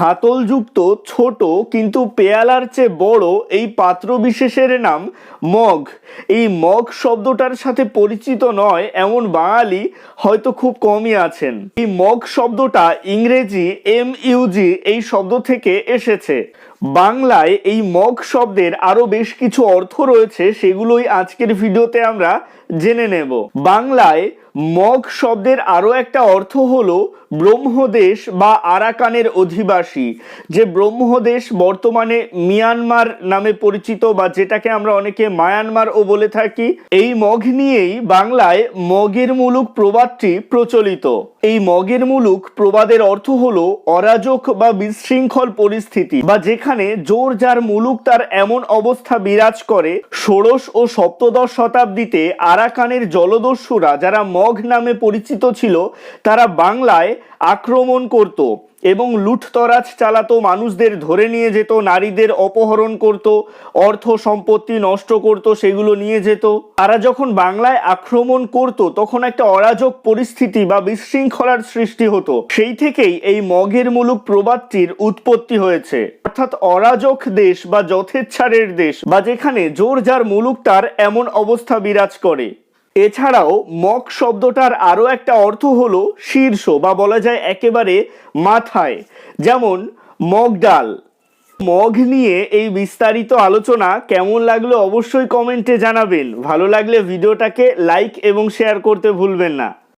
হাতলযুক্ত, ছোট, কিন্তু পেয়ালার চেয়ে বড় এই পাত্র বিশেষের নাম মগ। এই মগ শব্দটার সাথে পরিচিত নয় এমন বাঙালি হয়তো খুব কমই আছেন। এই মগ শব্দটা ইংরেজি এম ইউজি এই শব্দ থেকে এসেছে। বাংলায় এই মগ শব্দের আরও বেশ কিছু অর্থ রয়েছে, সেগুলোই আজকের ভিডিওতে আমরা জেনে নেব। বাংলায় মগ শব্দের আরও একটা অর্থ হলো ব্রহ্মদেশ বা আরাকানের অধিবাসী। যে ব্রহ্মদেশ বর্তমানে মিয়ানমার নামে পরিচিত বা যেটাকে আমরা অনেকে মায়ানমারও বলে থাকি, এই মগ নিয়েই বাংলায় মগের মূলক প্রবাদটি প্রচলিত। এই মগের মুলুক প্রবাদের অর্থ হলো অরাজক বা বিশৃঙ্খল পরিস্থিতি, বা যেখানে জোর যার মুলুক তার এমন অবস্থা বিরাজ করে, ষোড়শ ও সপ্তদশ শতাব্দীতে আরাকানের জলদস্যুরা যারা মগ নামে পরিচিত ছিল, তারা বাংলায় আক্রমণ করত। এবং লুঠতরাজ চালাতো, মানুষদের ধরে নিয়ে যেত, নারীদের অপহরণ করত, অর্থ সম্পত্তি নষ্ট করত, সেগুলো নিয়ে যেত। তারা যখন বাংলায় আক্রমণ করত, তখন একটা অরাজক পরিস্থিতি বা বিশৃঙ্খলার সৃষ্টি হতো। সেই থেকেই এই মগের মুলুক প্রবাদটির উৎপত্তি হয়েছে। অর্থাৎ অরাজক দেশ বা যথেচ্ছারের দেশ, বা যেখানে জোর যার মুলুক তার এমন অবস্থা বিরাজ করে। এছাড়াও মগ শব্দটার আরও একটা অর্থ হলো শীর্ষ বা বলা যায় একেবারে মাথায়। যেমন, মগ ডাল। মগ নিয়ে এই বিস্তারিত আলোচনা কেমন লাগল অবশ্যই কমেন্টে জানাবেন। ভালো লাগলে ভিডিওটাকে লাইক এবং শেয়ার করতে ভুলবেন না।